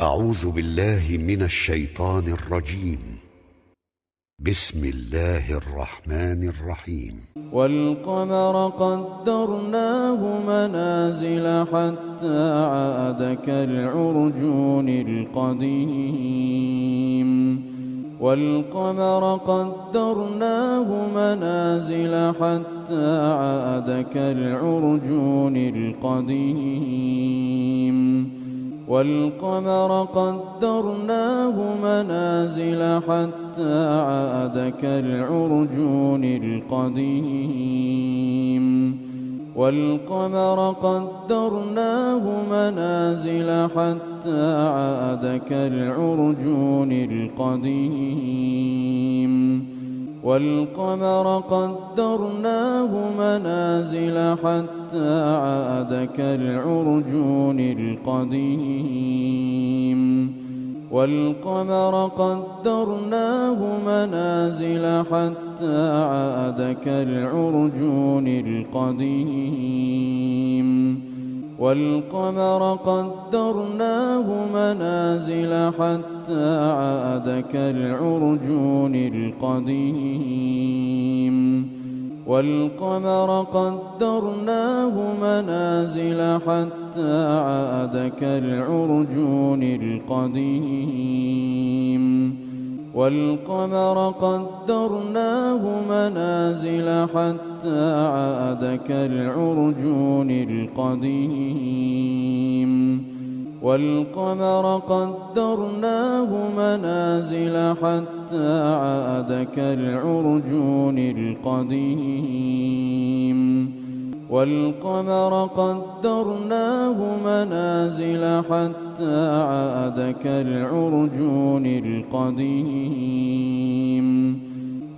أعوذ بالله من الشيطان الرجيم. بسم الله الرحمن الرحيم. والقمر قدرناه منازل حتى عاد كالعرجون القديم. والقمر قدرناه منازل حتى عاد كالعرجون القديم. والقمر قدرناه منازل حتى عاد كالعرجون القديم. والقمر قدرناه منازل حتى عاد كالعرجون القديم. والقمر قدرناه منازل حتى عاد كالعرجون القديم. والقمر قدرناه منازل حتى عاد كالعرجون القديم. والقمر قدرناه منازل حتى عاد كالعرجون القديم. والقمر قدرناه منازل حتى عاد كالعرجون القديم. والقمر قدرناه منازل حتى عاد كالعرجون القديم. والقمر قدرناه منازل حتى عاد كالعرجون القديم. والقمر قدرناه منازل حتى عاد كالعرجون القديم.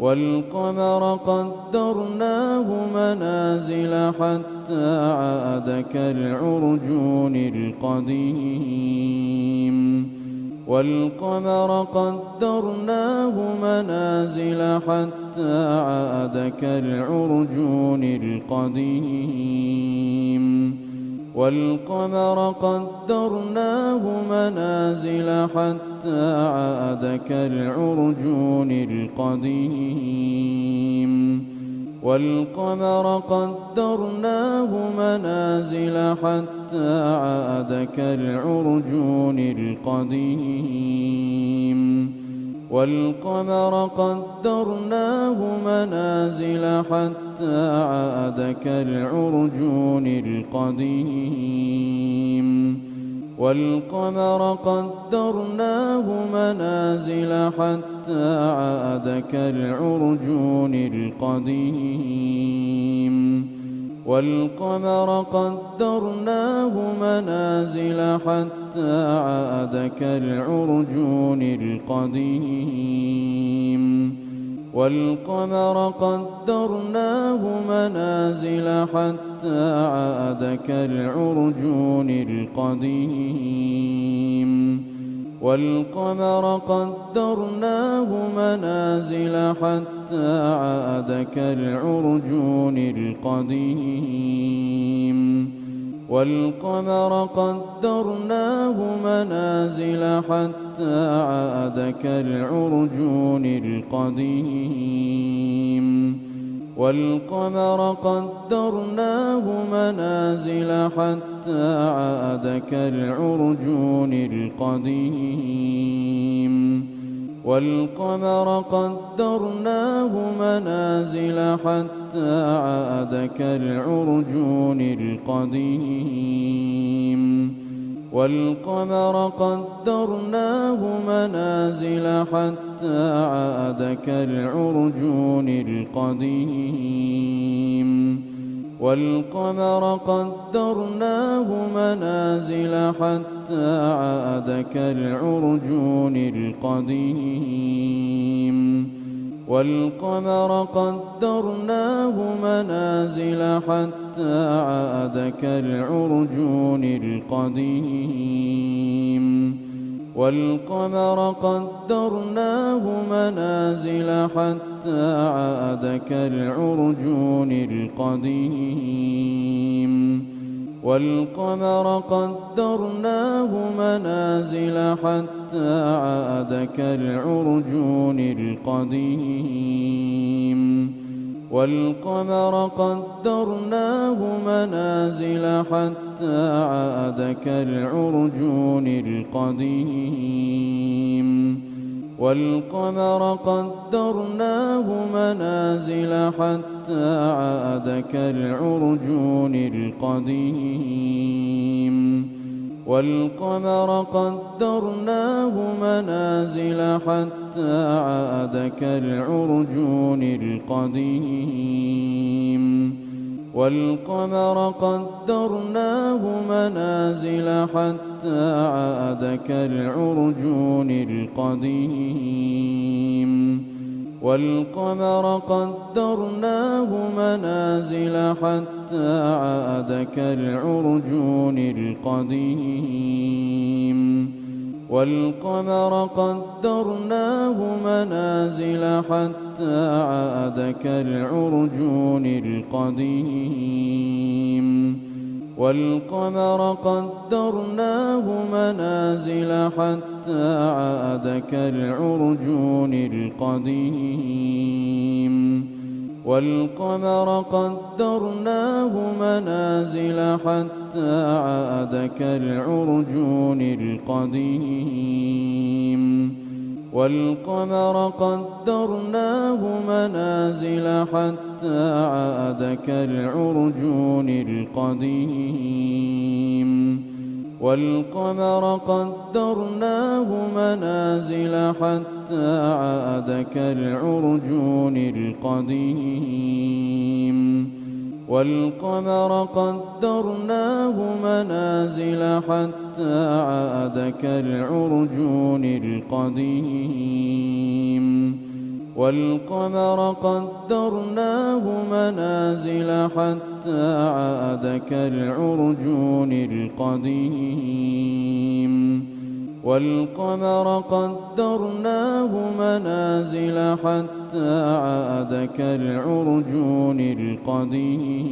والقمر قدرناه منازل حتى عاد كالعرجون القديم. والقمر قدرناه منازل حتى عاد كالعرجون القديم. والقمر قدرناه منازل حتى عاد كالعرجون القديم. والقمر قدرناه منازل حتى عاد كالعرجون القديم. والقمر قدرناه منازل حتى عاد كالعرجون القديم. والقمر قدرناه منازل حتى عاد كالعرجون القديم. والقمر قدرناه منازل حتى عاد كالعرجون القديم. والقمر قدرناه منازل حتى عاد كالعرجون القديم. والقمر قدرناه منازل حتى عاد كالعرجون القديم. والقمر قدرناه منازل حتى عاد كالعرجون القديم. والقمر قدرناه منازل حتى عاد كالعرجون القديم. والقمر قدرناه منازل حتى عاد كالعرجون القديم. والقمر قدرناه منازل حتى عاد كالعرجون القديم. والقمر قدرناه منازل حتى عاد كالعرجون القديم. والقمر قدرناه منازل حتى عاد كالعرجون القديم. والقمر قدرناه منازل حتى عاد كالعرجون القديم. والقمر قدرناه منازل حتى عاد كالعرجون القديم. والقمر قدرناه منازل حتى عاد كالعرجون القديم. والقمر قدرناه منازل حتى عاد كالعرجون القديم. والقمر قدرناه منازل حتى عاد كالعرجون القديم. والقمر قدرناه منازل حتى عاد كالعرجون القديم. والقمر قدرناه منازل حتى عاد كالعرجون القديم. والقمر قدرناه منازل حتى عاد كالعرجون القديم. والقمر قدرناه منازل حتى عاد كالعرجون القديم. والقمر قدرناه منازل حتى عاد كالعرجون القديم. والقمر قدرناه منازل حتى عاد كالعرجون القديم. والقمر قدرناه منازل حتى عاد كالعرجون القديم. والقمر قدرناه منازل حتى عاد كالعرجون القديم. والقمر قدرناه منازل حتى عاد كالعرجون القديم. والقمر قدرناه منازل حتى عاد كالعرجون القديم.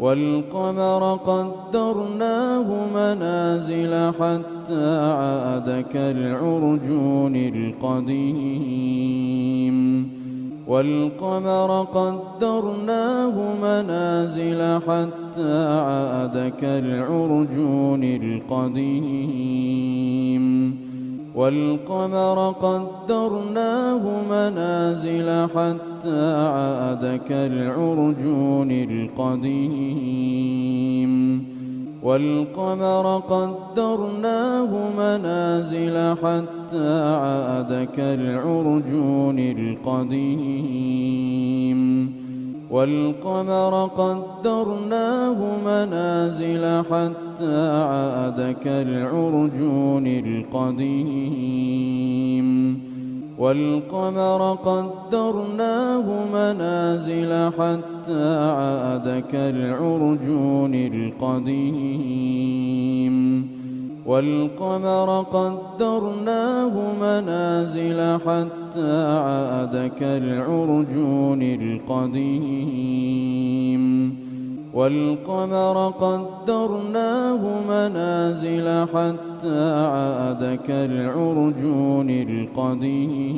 والقمر قدرناه منازل حتى عاد كالعرجون القديم. والقمر قدرناه منازل حتى عاد كالعرجون القديم. والقمر قدرناه منازل حتى عاد كالعرجون القديم. والقمر قدرناه منازل حتى عاد كالعرجون القديم. والقمر قدرناه منازل حتى عاد كالعرجون القديم. والقمر قدرناه منازل حتى عاد كالعرجون القديم. والقمر قدرناه منازل حتى عاد كالعرجون القديم. والقمر قدرناه منازل حتى عاد كالعرجون القديم.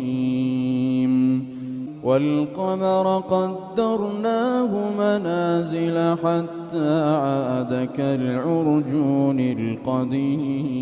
والقمر قدرناه منازل حتى عاد كالعرجون القديم.